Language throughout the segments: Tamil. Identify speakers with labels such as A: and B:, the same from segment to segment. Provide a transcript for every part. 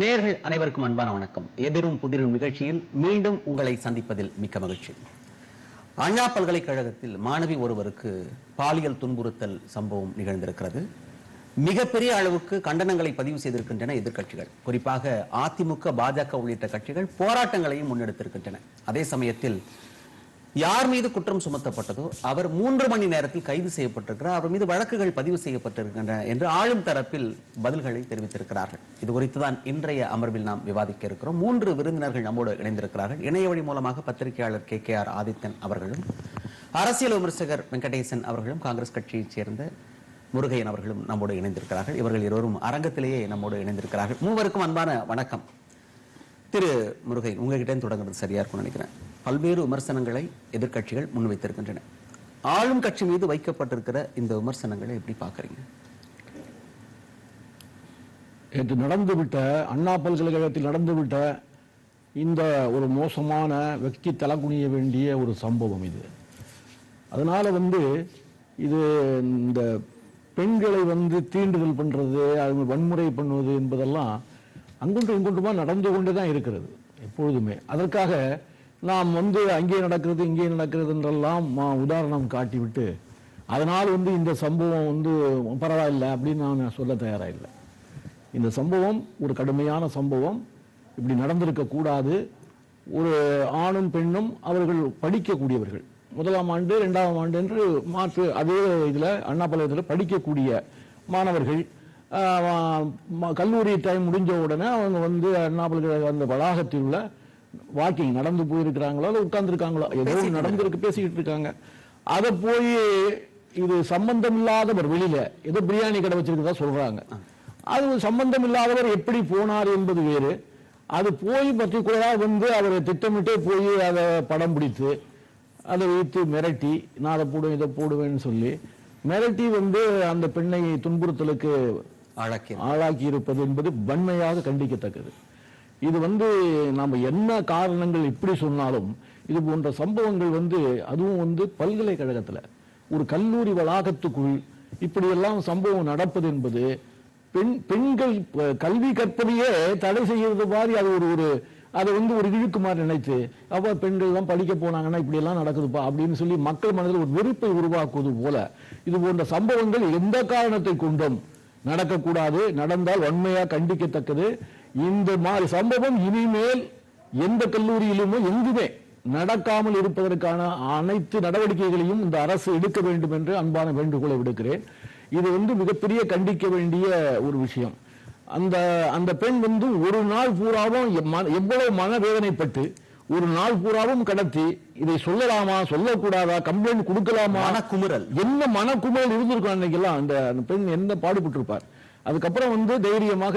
A: நேர்கள் அனைவருக்கும் அன்பான வணக்கம். எதிரும் புதிரும் நிகழ்ச்சியில் மீண்டும் உங்களை சந்திப்பதில் மிக்க மகிழ்ச்சி. அண்ணா பல்கலைக்கழகத்தில் மாணவி ஒருவருக்கு பாலியல் துன்புறுத்தல் சம்பவம் நிகழ்ந்திருக்கிறது. மிகப்பெரிய அளவுக்கு கண்டனங்களை பதிவு செய்திருக்கின்றன எதிர்கட்சிகள் குறிப்பாக அதிமுக பாஜக உள்ளிட்ட கட்சிகள் போராட்டங்களையும் முன்னெடுத்திருக்கின்றன. அதே சமயத்தில் யார் மீது குற்றம் சுமத்தப்பட்டதோ அவர் மூன்று மணி நேரத்தில் கைது செய்யப்பட்டிருக்கிறார். அவர் மீது வழக்குகள் பதிவு செய்யப்பட்டிருக்கின்றன என்று ஆளும் தரப்பில் பதில்களை தெரிவித்திருக்கிறார்கள். இது குறித்து தான் இன்றைய அமர்வில் நாம் விவாதிக்க இருக்கிறோம். மூன்று விருந்தினர்கள் நம்மோடு இணைந்திருக்கிறார்கள். இணைய வழி மூலமாக பத்திரிகையாளர் கே கே ஆர் ஆதித்தன் அவர்களும் அரசியல் விமர்சகர் வெங்கடேசன் அவர்களும் காங்கிரஸ் கட்சியைச் சேர்ந்த முருகையன் அவர்களும் நம்மோடு இணைந்திருக்கிறார்கள். இவர்கள் இருவரும் அரங்கத்திலேயே நம்மோடு இணைந்திருக்கிறார்கள். மூவருக்கும் அன்பான வணக்கம். திரு முருகையன் உங்ககிட்ட தொடங்குறது சரியா இருக்கும்னு நினைக்கிறேன். பல்வேறு விமர்சனங்களை எதிர்க்கட்சிகள் முன்வைத்திருக்கின்றன. ஆளும் கட்சி மீது வைக்கப்பட்டிருக்கிற இந்த விமர்சனங்களை எப்படி பாக்குறீங்க
B: நேற்று நடந்துவிட்ட அண்ணா பல்கலைக்கழகத்தில் நடந்துவிட்ட இந்த ஒரு மோசமான வெட்கி தலகுனிய வேண்டிய ஒரு சம்பவம் இது. அதனால வந்து இது இந்த பெண்களை வந்து தீண்டுதல் பண்ணுறது அவங்க வன்முறை பண்ணுவது என்பதெல்லாம் அங்குண்டு இங்குண்டுமா நடந்து கொண்டு தான் இருக்கிறது எப்பொழுதுமே. அதற்காக நாம் வந்து அங்கே நடக்கிறது இங்கே நடக்கிறது என்றெல்லாம் மா- உதாரணம் காட்டிவிட்டு அதனால் வந்து இந்த சம்பவம் வந்து பரவாயில்லை அப்படின்னு நான் சொல்ல தயாராக இல்லை இந்த சம்பவம் ஒரு கடுமையான சம்பவம். இப்படி நடந்திருக்க கூடாது. ஒரு ஆணும் பெண்ணும் அவர்கள் படிக்கக்கூடியவர்கள். முதலாம் ஆண்டு ரெண்டாம் ஆண்டு என்று மாற்று அதே இதில் அண்ணா பல்கலைக்கழகத்தில் படிக்கக்கூடிய மாணவர்கள் ம- கல்லூரி டைம் முடிஞ்ச உடனே அவங்க வந்து அண்ணா பல்கலைக்கழக அந்த வளாகத்தில் உள்ள வாக்கிங் நடந்து போயிருக்கிறாங்களோ இல்லை உட்கார்ந்துருக்காங்களோ ஏதோ நடந்திருக்கு பேசிக்கிட்டு இருக்காங்க அதை போய் இது சம்பந்தம் இல்லாதவர் வெளியில ஏதோ பிரியாணி கடை வச்சிருக்கதா சொல்றாங்க. அது சம்பந்தம் இல்லாதவர் எப்படி போனார் என்பது வேறு. அது போய் பர்டிகுலரா வந்து அவர் திட்டமிட்டே போய் அதை படம் பிடித்து அதை வைத்து மிரட்டி நான் அதை போடுவேன் இதை போடுவேன்னு சொல்லி மிரட்டி வந்து அந்த பெண்ணை துன்புறுத்தலுக்கு
A: ஆளாக்கி
B: ஆளாக்கி இருப்பது என்பது வன்மையாக கண்டிக்கத்தக்கது. இது வந்து நாம் என்ன காரணங்கள் இப்படி சொன்னாலும் இது போன்ற சம்பவங்கள் வந்து அதுவும் வந்து பல்கலைக்கழகத்தில். ஒரு கல்லூரி வளாகத்துக்குள் இப்படியெல்லாம் சம்பவம் நடப்பது என்பது பெண் பெண்கள் கல்வி கற்பதையே தடை செய்கிறது மாதிரி அது ஒரு ஒரு அதை வந்து ஒரு இழுக்குமாறு நினைத்து அப்போ பெண்கள் தான் படிக்க போனாங்கன்னா இப்படி எல்லாம் நடக்குதுப்பா அப்படின்னு சொல்லி மக்கள் மனதில் ஒரு வெறுப்பை உருவாக்குவது போல இது போன்ற சம்பவங்கள் எந்த காரணத்தை கொண்டும் நடக்கக்கூடாது நடந்தால் வன்மையாக கண்டிக்கத்தக்கது. இந்த மாதிரி சம்பவம் இனிமேல் எந்த கல்லூரியிலுமோ எங்குமே நடக்காமல் இருப்பதற்கான அனைத்து நடவடிக்கைகளையும் இந்த அரசு எடுக்க வேண்டும் என்று அன்பான வேண்டுகோளை விடுக்கிறேன். இது வந்து மிகப்பெரிய கண்டிக்க வேண்டிய ஒரு விஷயம். அந்த அந்த பெண் வந்து ஒரு நாள் பூராவும் எவ்வளவு மனவேதனைப்பட்டு ஒரு நாள் பூராவும் கடத்தி இதை சொல்லலாமா சொல்லக்கூடாதா கம்ப்ளைண்ட் கொடுக்கலாமா?
A: மனக்குமுறல்.
B: என்ன மனக்குமுறல் இருந்திருக்கும் அன்னைக்கெல்லாம் அந்த பெண் என்ன பாடுபட்டு இருப்பார் அதுக்கப்புறம் வந்து தைரியமாக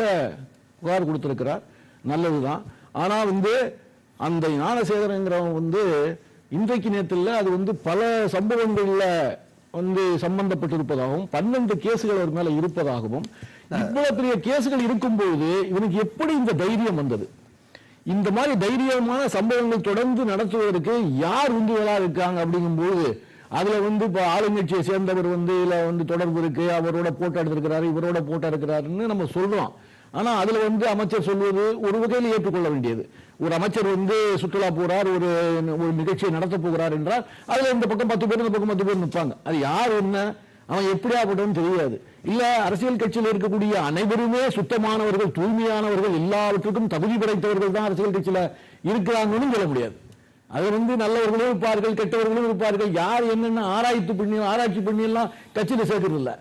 B: புகார் கொடுத்துருக்குறாரு. நல்லது தான் ஆனால் வந்து அந்த ஞானசேகரங்கிறவன் வந்து இன்றைக்கு நேரத்தில் அது வந்து பல சம்பவங்களில் வந்து சம்பந்தப்பட்டிருப்பதாகவும் பன்னெண்டு கேசுகள் அவர் மேல இருப்பதாகவும் இவ்வளவு பெரிய கேசுகள் இருக்கும்போது இவனுக்கு எப்படி இந்த தைரியம் வந்தது? இந்த மாதிரி தைரியமான சம்பவங்கள் தொடர்ந்து நடத்துவதற்கு யார் உந்துதலா இருக்காங்க அப்படிங்கும்போது அதுல வந்து இப்போ ஆளுங்கட்சியை சேர்ந்தவர் வந்து இதுல வந்து தொடர்பு இருக்கு அவரோட போட்டோ எடுத்திருக்கிறாரு இவரோட போட்டோ எடுக்கிறாருன்னு நம்ம சொல்றோம் ஆனா அதுல வந்து அமைச்சர் சொல்வது ஒரு வகையில் ஏற்றுக்கொள்ள வேண்டியது. ஒரு அமைச்சர் வந்து சுற்றுலா போறார் ஒரு ஒரு நிகழ்ச்சியை நடத்த போகிறார் என்றால் அதுல இந்த பக்கம் பத்து பேர் இந்த பக்கம் பத்து பேர் நிற்பாங்க. அது யார் என்ன? அவன் எப்படியாப்பட்டவன் தெரியாது. இல்ல அரசியல் கட்சியில் இருக்கக்கூடிய அனைவருமே சுத்தமானவர்கள் தூய்மையானவர்கள் எல்லாவற்றுக்கும் தகுதி படைத்தவர்கள் தான் அரசியல் கட்சியில இருக்கிறாங்கன்னு சொல்ல முடியாது. அது வந்து நல்லவர்களும் இருப்பார்கள் கெட்டவர்களும் இருப்பார்கள். யார் என்னென்ன ஆராய்ச்சி பண்ணி ஆராய்ச்சி பண்ணி எல்லாம் கட்சியில சேர்க்கறது இல்லை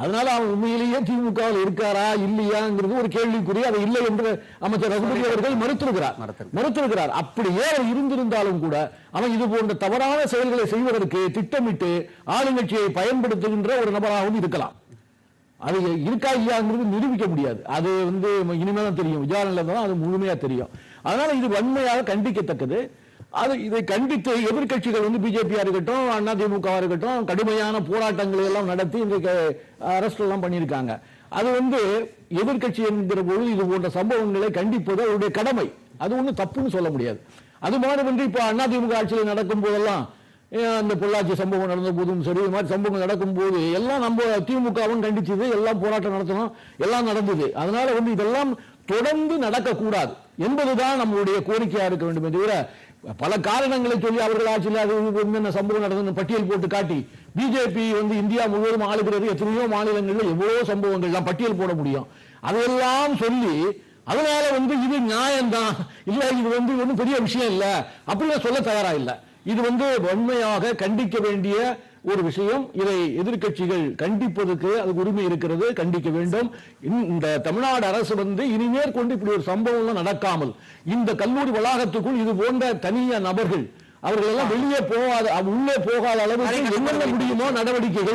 B: அதனால அவன் உண்மையிலேயே திமுகவில் இருக்காரா இல்லையாங்கிறது ஒரு கேள்விக்குறி. அது இல்லை என்று அமைச்சர் ரகுபதி அவர்கள் மறுத்திருக்கிறார்.
A: மறுத்திருக்கிறார்.
B: அப்படியே அவர் இருந்திருந்தாலும் கூட அவன் இது போன்ற தவறான செயல்களை செய்வதற்கு திட்டமிட்டு ஆளுங்கட்சியை பயன்படுத்துகின்ற ஒரு நபராகவும் இருக்கலாம். அது இருக்கா இல்லையாங்கிறது நிரூபிக்க முடியாது. அது வந்து இனிமே தான் தெரியும். விசாரணையில தான் அது முழுமையா தெரியும். அதனால இது வன்மையாக கண்டிக்கத்தக்கது. அது இதை கண்டித்து எதிர்க்கட்சிகள் வந்து பிஜேபியா இருக்கட்டும் அண்ணா திமுக இருக்கட்டும் கடுமையான போராட்டங்களை எல்லாம் நடத்தி இன்றைக்கு அரெஸ்ட் எல்லாம் பண்ணியிருக்காங்க. அது வந்து எதிர்க்கட்சி என்கிற பொழுது இது போன்ற சம்பவங்களை கண்டிப்பது அவருடைய கடமை. அது ஒண்ணும் தப்புன்னு சொல்ல முடியாது. அது மாதிரி வந்து இப்ப அண்ணா திமுக ஆட்சியில் நடக்கும் போதெல்லாம் அந்த பொள்ளாச்சி சம்பவம் நடந்த போதும் சரி இது மாதிரி சம்பவங்கள் நடக்கும்போது எல்லாம் நம்ம திமுகவும் கண்டிச்சது எல்லாம் போராட்டம் நடத்தணும் எல்லாம் நடந்தது. அதனால வந்து இதெல்லாம் தொடர்ந்து நடக்கக்கூடாது என்பதுதான் நம்மளுடைய கோரிக்கையா இருக்க வேண்டும் தவிர பல காரணங்களை சொல்லி அவர்கள் ஆட்சியில் அது என்னென்ன சம்பவம் நடந்தது பட்டியல் போட்டு காட்டி பிஜேபி வந்து இந்தியா முழுவதும் ஆளுகிறது எத்தனையோ மாநிலங்களில் எவ்வளோ சம்பவங்கள்லாம் பட்டியல் போட முடியும். அதையெல்லாம் சொல்லி அதனால வந்து இது நியாயம்தான். இல்ல இது வந்து ஒன்றும் பெரிய விஷயம் இல்ல. அப்படிலாம் சொல்ல தயாரா இல்லை. இது வந்து உண்மையாக கண்டிக்க வேண்டிய ஒரு விஷயம். இதை எதிர்க்கட்சிகள் கண்டிப்பதற்கு அதுக்கு உரிமை இருக்கிறது கண்டிக்க வேண்டும். இந்த- தமிழ்நாடு அரசு வந்து இனிமேற் கொண்டு இப்படி ஒரு சம்பவம் நடக்காமல் இந்த கல்லூரி வளாகத்துக்குள் இது போன்ற தனிய நபர்கள் அவர்கள் எல்லாம் வெளியே போகாத உள்ளே போகாத அளவுக்கு என்னென்ன முடியுமோ நடவடிக்கைகள்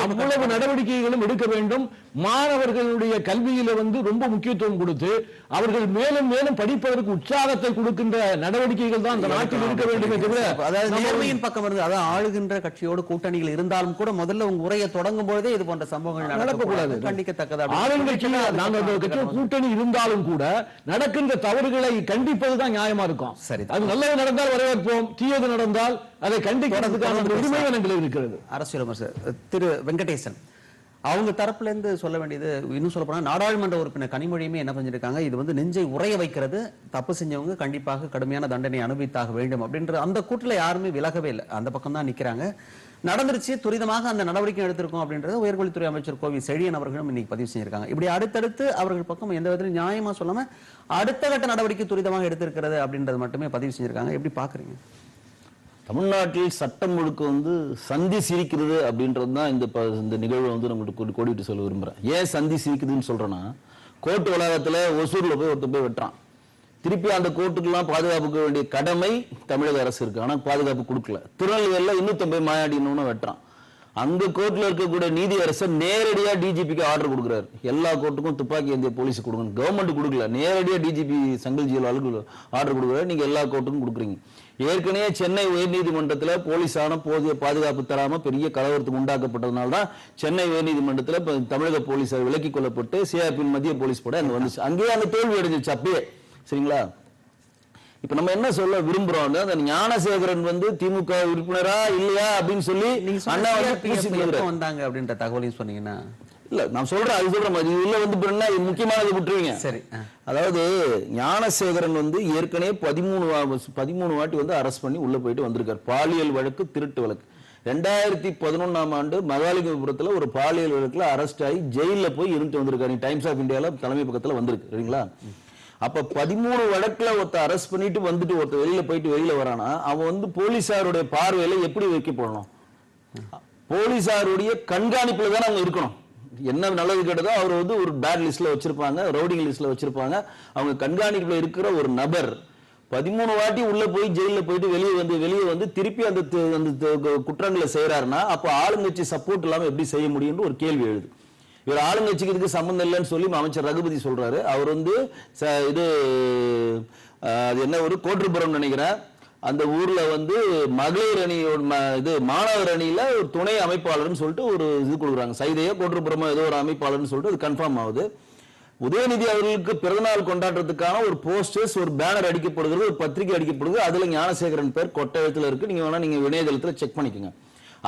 B: அவ்வளவு நடவடிக்கைகளும் எடுக்க வேண்டும். மாணவர்களுடைய கல்வியில வந்து ரொம்ப முக்கியத்துவம் கொடுத்து அவர்கள் மேலும் மேலும் படிப்பதற்கு உற்சாகத்தை கொடுக்கின்ற நடவடிக்கைகள் தான் இந்த நாட்டில் இருக்க வேண்டுமே தவிர
A: அதாவது
B: நம்ம
A: நேர்மையின் பக்கம் இருந்து அதாவது ஆளுகின்ற கட்சியோடு கூட்டணிகள் இருந்தாலும் கூட முதல்ல உங்க உரையை தொடங்கும் பொழுதே இது போன்ற சம்பவங்கள்
B: நடக்கக்கூடாது.
A: கண்டிக்கத்தக்கது அப்படின்னு
B: ஆளுங்கட்சி
A: சொல்லிட்டு
B: நாங்க அந்த கூட்டணி இருந்தாலும் கூட நடக்கின்ற தவறுகளை கண்டிப்பதுதான் நியாயமா இருக்கும்.
A: சரி.
B: அது நல்லது நடந்தால் வரவேற்போம். தீயது நடந்தால் அதை கண்டிக்கிறதுக்கான உரிமை இருக்கிறது.
A: அரசியல் திரு வெங்கடேசன் அவங்க தரப்புல இருந்து சொல்ல வேண்டியது இன்னும் சொல்ல போனா நாடாளுமன்ற உறுப்பினர் கனிமொழியுமே என்ன செஞ்சிருக்காங்க இது வந்து நெஞ்சை உரைய வைக்கிறது. தப்பு செஞ்சவங்க கண்டிப்பாக கடுமையான தண்டனை அனுபவித்தாக வேண்டும் அப்படின்ற அந்த கூட்டுல யாருமே விலகவே இல்லை. அந்த பக்கம் தான் நிக்கிறாங்க. நடந்துருச்சு. துரிதமாக அந்த நடவடிக்கை எடுத்திருக்கோம் அப்படின்றத உயர்கல்வித்துறை அமைச்சர் கோவி செழியன் அவர்களும் இன்னைக்கு பதிவு செஞ்சிருக்காங்க. இப்படி அடுத்தடுத்து அவர்கள் பக்கம் எந்த விதத்திலும் நியாயமா சொல்லாம அடுத்த கட்ட நடவடிக்கை துரிதமாக எடுத்திருக்கிறது அப்படின்றது மட்டுமே பதிவு செஞ்சிருக்காங்க. எப்படி பாக்குறீங்க?
C: தமிழ்நாட்டில் சட்டம் முழுக்க வந்து சந்தி சிரிக்கிறது அப்படின்றது தான் இந்த இந்த நிகழ்வை வந்து நம்மளுக்கு கோடிட்டு சொல்ல விரும்புகிறேன் ஏன் சந்தி சிரிக்குதுன்னு சொல்கிறேன்னா கோர்ட்டு வளாகத்தில் ஒசூரில் போய் ஒருத்தர் போய் வெட்டுறான். திருப்பி அந்த கோர்ட்டுக்கெல்லாம் பாதுகாப்புக்கு வேண்டிய கடமை தமிழக அரசு இருக்குது ஆனால் பாதுகாப்பு கொடுக்கல. திருநெல்வேலியில் இன்னொருத்தன் போய் மாயாடினு வெட்டுறான். அந்த கோர்ட்டில் இருக்கக்கூடிய நீதி அரசர் நேரடியாக டிஜிபிக்கு ஆர்டர் கொடுக்குறாரு. எல்லா கோர்ட்டுக்கும் துப்பாக்கி ஏந்திய போலீஸ் கொடுங்க கவர்மெண்ட் கொடுக்கல. நேரடியாக டிஜிபி சங்கல் ஜியல் அலுவலர் ஆர்டர் கொடுக்குறாரு. நீங்கள் எல்லா கோர்ட்டுக்கும் கொடுக்குறீங்க. ஏற்கனவே சென்னை உயர்நீதிமன்றத்துல போலீஸான போதிய பாதுகாப்பு தராம பெரிய கலவரத்துக்கு உண்டாக்கப்பட்டதுனால தான் சென்னை உயர்நீதிமன்றத்துல தமிழக போலீசார் விலக்கிக் கொள்ளப்பட்டு சிஆர்பியின் மத்திய போலீஸ் படை அங்க வந்துச்சு. அங்கேயே அந்த தோல்வி அடைஞ்சிச்சு அப்பயே. சரிங்களா? இப்ப நம்ம என்ன சொல்ல விரும்புறோம் அந்த ஞானசேகரன் வந்து திமுக உறுப்பினரா இல்லையா அப்படின்னு சொல்லி அண்ணா வந்து
A: வந்தாங்க அப்படின்ற தகவலையும் சொன்னீங்கன்னா?
C: இல்ல நான் சொல்றேன் அது சொல்றேன் இது உள்ள வந்து இப்ப என்ன முக்கியமானது விட்டுருவீங்க.
A: சரி.
C: அதாவது ஞானசேகரன் வந்து ஏற்கனவே பதிமூணு பதிமூணு வாட்டி வந்து அரெஸ்ட் பண்ணி உள்ள போயிட்டு வந்திருக்காரு. பாலியல் வழக்கு திருட்டு வழக்கு. ரெண்டாயிரத்தி பதினொன்னாம் ஆண்டு மகாலிங்கபுரத்துல ஒரு பாலியல் வழக்குல அரெஸ்ட் ஆகி ஜெயில்ல போய் இருந்துட்டு வந்திருக்காரு. டைம்ஸ் ஆஃப் இந்தியால தலைமை பக்கத்துல வந்திருக்கு சரிங்களா? அப்ப பதிமூணு வழக்குல ஒருத்த அரெஸ்ட் பண்ணிட்டு வந்துட்டு ஒருத்த வெளியில போயிட்டு வெளியில வரானா அவன் வந்து போலீசாருடைய பார்வையில எப்படி வைக்கப்படணும்? போலீசாருடைய கண்காணிப்புல தான் அவங்க இருக்கணும். என்ன நல்லது கெட்டதோ அவர் வந்து ஒரு பேட் லிஸ்ட்ல வச்சிருப்பாங்க ரவுடிங் லிஸ்ட்ல வச்சிருப்பாங்க. அவங்க கண்காணிப்புல இருக்கிற ஒரு நபர் பதிமூணு வாட்டி உள்ள போய் ஜெயில போயிட்டு வெளியே வந்து வெளியே வந்து திருப்பி அந்த அந்த குற்றங்களை செய்யறாருன்னா அப்போ ஆளுங்கட்சி சப்போர்ட் இல்லாம எப்படி செய்ய முடியும்னு ஒரு கேள்வி எழுது. இவர் ஆளுங்கட்சிக்கு இதுக்கு சம்மந்தம் இல்லைன்னு சொல்லி அமைச்சர் ரகுபதி சொல்றாரு. அவர் வந்து ச- இது அது என்ன ஒரு கோட்டுப்புறம் நினைக்கிறேன். அந்த ஊர்ல வந்து மகளிர் அணியோட இது மாணவர் அணியில ஒரு துணை அமைப்பாளர்னு சொல்லிட்டு ஒரு இது கொடுக்குறாங்க. சைதையோ கோட்டுப்புறமோ ஏதோ ஒரு அமைப்பாளர்னு சொல்லிட்டு அது கன்ஃபார்ம் ஆகுது. உதயநிதி அவர்களுக்கு பிறந்தநாள் கொண்டாடுறதுக்கான ஒரு போஸ்டர்ஸ் ஒரு பேனர் அடிக்கப்படுகிறது ஒரு பத்திரிகை அடிக்கப்படுது அதுல ஞானசேகரன் பேர் கொட்ட இருக்கு. நீங்க வேணா நீங்க இணையதளத்துல செக் பண்ணிக்கோங்க.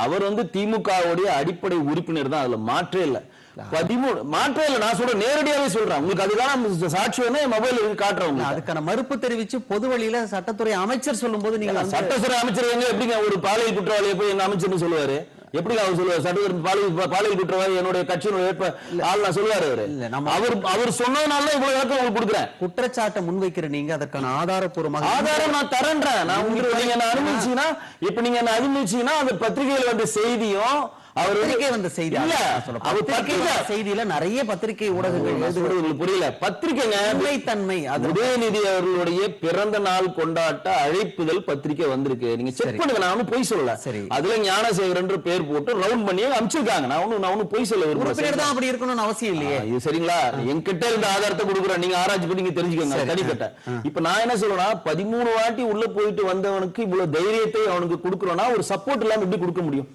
C: அவர் வந்து திமுகவுடைய அடிப்படை உறுப்பினர் தான். அதுல மாற்றே இல்லை. பதிமூணு மாற்றே இல்ல. நான் சொல்றேன் நேரடியாவே சொல்றேன். உங்களுக்கு அதுக்கான சாட்சி வேணா மொபைல் காட்டுறேன் உங்களுக்கு.
A: அதுக்கான மறுப்பு தெரிவிச்சு பொது வழியில சட்டத்துறை அமைச்சர் சொல்லும்போது நீங்க வந்து-
C: சட்டத்துறை அமைச்சர் எங்க? எப்படிங்க? ஒரு பாலியல் குற்றவாளியை போய் எங்க அமைச்சர்னு சொல்லுவாரு? எப்படிங்க அவர் சொல்லுவாரு? சட்டத்துறை பாலியல் பாலியல் குற்றவாளி என்னுடைய கட்சியினுடைய வேட்ப ஆள் நான் சொல்லுவாரு அவரு. அவர் அவர் சொன்னதுனால தான் இவ்வளவு விளக்கம் உங்களுக்கு கொடுக்குறேன்.
A: குற்றச்சாட்டை முன்வைக்கிற நீங்க அதற்கான ஆதாரப்பூர்வமாக
C: ஆதாரம் நான் தரேன்றேன். நான் உங்களுக்கு நீங்க என்ன அனுமதிச்சீங்கன்னா இப்ப நீங்க என்ன அனுமதிச்சீங்கன்னா அந்த பத்திரிகையில் வந்த செய்தியும் அவர் வந்து-
A: பத்திரிகை வந்த செய்தி
C: இல்ல. அவர்
A: பத்திரிகை
C: பத்திரிகை
A: செய்தியில நிறைய பத்திரிகை ஊடகங்கள்
C: உங்களுக்கு புரியல பத்திரிகைங்க
A: உண்மைத்தன்மை அது
C: உதயநிதி அவர்களுடைய பிறந்த நாள் கொண்டாட்ட அழைப்புதல் பத்திரிக்கை வந்திருக்கு. நீங்க செக் பண்ணுங்க நான் ஒண்ணும் பொய் சொல்லல.
A: சரி.
C: அதுல ஞானசேகரன்ற பேர் போட்டு ரவுண்ட் பண்ணி அனுப்பிச்சிருக்காங்க. நான் ஒண்ணும் நான் ஒண்ணும் பொய் சொல்ல
A: தான் அப்படி இருக்கணும்னு அவசியம் இல்லையே.
C: இது சரிங்களா? என்கிட்ட இருந்த ஆதாரத்தை கொடுக்குறேன். நீங்க ஆராய்ச்சி பண்ணி நீங்க தெரிஞ்சுக்கோங்க. தனிப்பட்ட இப்ப நான் என்ன சொல்றேன்னா பதிமூணு வாட்டி உள்ள போயிட்டு வந்தவனுக்கு இவ்வளவு தைரியத்தை அவனுக்கு கொடுக்குறோம்னா ஒரு சப்போர்ட் இல்லாம எப்படி கொடுக்க முடியும்?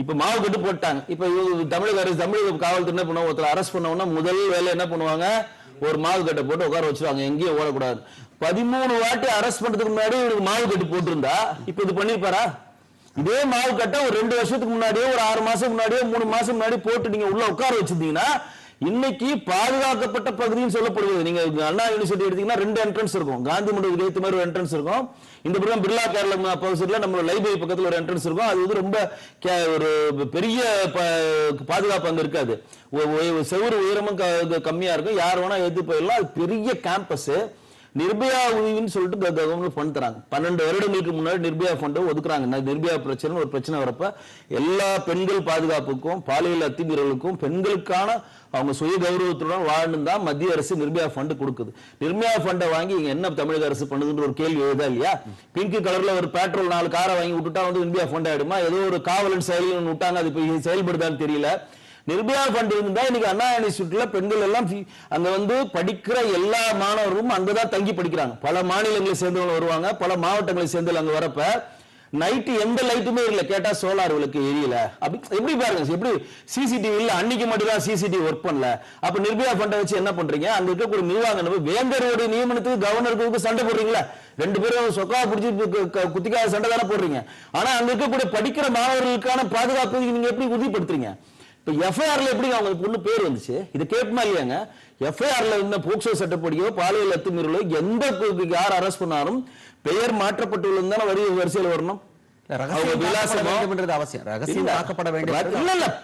C: இப்ப மாவு கட்டு போட்டாங்க. இப்ப தமிழக அரசு தமிழக காவல்துறை என்ன பண்ணுவாங்க? ஒருத்தர் அரெஸ்ட் பண்ணவொன்னா முதல் வேலை என்ன பண்ணுவாங்க? ஒரு மாவு கட்டை போட்டு உட்கார வச்சிருவாங்க. எங்கேயும் ஓடக்கூடாது. பதிமூணு வாட்டி அரெஸ்ட் பண்றதுக்கு முன்னாடி இவருக்கு மாவு கட்டு போட்டிருந்தா இப்ப இது பண்ணிருப்பாரா? இதே மாவு கட்டை ஒரு ரெண்டு வருஷத்துக்கு முன்னாடியோ ஒரு ஆறு மாசம் முன்னாடியோ மூணு மாசம் முன்னாடி போட்டு நீங்க உள்ள உட்கார வச்சிருந்தீங்கன்னா இன்னைக்கு பாதுகாக்கப்பட்ட பகுதின்னு சொல்லப்படுவது நீங்க அண்ணா யூனிவர்சிட்டி எடுத்தீங்கன்னா ரெண்டு என்ட்ரன்ஸ் இருக்கும். காந்தி மண்டபத்துக்கு ஏத்த மாதிரி ஒரு என்ட்ரன்ஸ் இருக்கும். இந்த பக்கம் பிர்லா கேரளா பகுதியில் நம்ம லைப்ரரி பக்கத்தில் ஒரு என்ட்ரன்ஸ் இருக்கும். அது வந்து ரொம்ப கே- ஒரு பெரிய ப- பாதுகாப்பு அங்கே இருக்காது. ஒ- செவுரு உயரமும் க- இருக்கும். யார் வேணா எடுத்து போயிடலாம். அது பெரிய கேம்பஸ் நிர்பயா உதவின்னு சொல்லிட்டு கவர்மெண்ட் ஃபண்ட் தராங்க. பன்னெண்டு வருடங்களுக்கு முன்னாடி நிர்பயா ஃபண்டை ஒதுக்குறாங்க. நிர்பயா பிரச்சனை ஒரு பிரச்சனை வரப்ப எல்லா பெண்கள் பாதுகாப்புக்கும் பாலியல் அத்துமீறலுக்கும் பெண்களுக்கான அவங்க சுய கௌரவத்துடன் வாழணும் தான் மத்திய அரசு நிர்பயா ஃபண்டு கொடுக்குது. நிர்பயா ஃபண்டை வாங்கி இங்க என்ன தமிழக அரசு பண்ணுதுன்ற ஒரு கேள்வி எழுதா இல்லையா? பிங்க் கலர்ல ஒரு பெட்ரோல் நாலு காரை வாங்கி விட்டுட்டா வந்து நிர்பயா ஃபண்ட் ஆயிடுமா? ஏதோ ஒரு காவலன் செயலி விட்டாங்க. அது இப்போ செயல்படுதான்னு தெரியல. நிர்பயா ஃபண்ட் இருந்தா இன்னைக்கு அண்ணா யூனிவர்சிட்டியில பெண்கள் எல்லாம் ஃபீ- அங்க வந்து படிக்கிற எல்லா மாணவர்களும் அங்கதான் தங்கி படிக்கிறாங்க. பல மாநிலங்களை சேர்ந்தவங்க வருவாங்க. பல மாவட்டங்களை சேர்ந்தவங்க அங்க வரப்ப நைட்டு எந்த லைட்டுமே இல்லை. கேட்டா சோலார் விளக்கு எரியல. அப்படி எப்படி பாருங்க எப்படி சிசிடிவி இல்ல. அன்னைக்கு மட்டும் தான் சிசிடிவி ஒர்க் பண்ணல. அப்ப நிர்பயா ஃபண்டை வச்சு என்ன பண்றீங்க? அங்க இருக்கக்கூடிய நிர்வாக வேந்தருடைய நியமனத்துக்கு கவர்னருக்கு சண்டை போடுறீங்களா? ரெண்டு பேரும் சொக்கா பிடிச்சி கு- குத்திக்காத சண்டை தானே போடுறீங்க. ஆனா அங்க இருக்கக்கூடிய படிக்கிற மாணவர்களுக்கான பாதுகாப்பு நீங்க எப்படி உறுதிப்படுத்துறீங்க? இப்ப எஃப்ஐஆர்ல எப்படி அவங்க பொண்ணு பேர் வந்துச்சு? இது கேட்குமா இல்லையாங்க? எஃப்ஐஆர்ல இருந்த போக்சோ சட்டப்படியோ பாலியல் அத்துமீறலோ எந்த யார் அரெஸ்ட் பண்ணாலும் பெயர் மாற்றப்பட்டுள்ளது தானே வரி வரிசையில் வரணும்?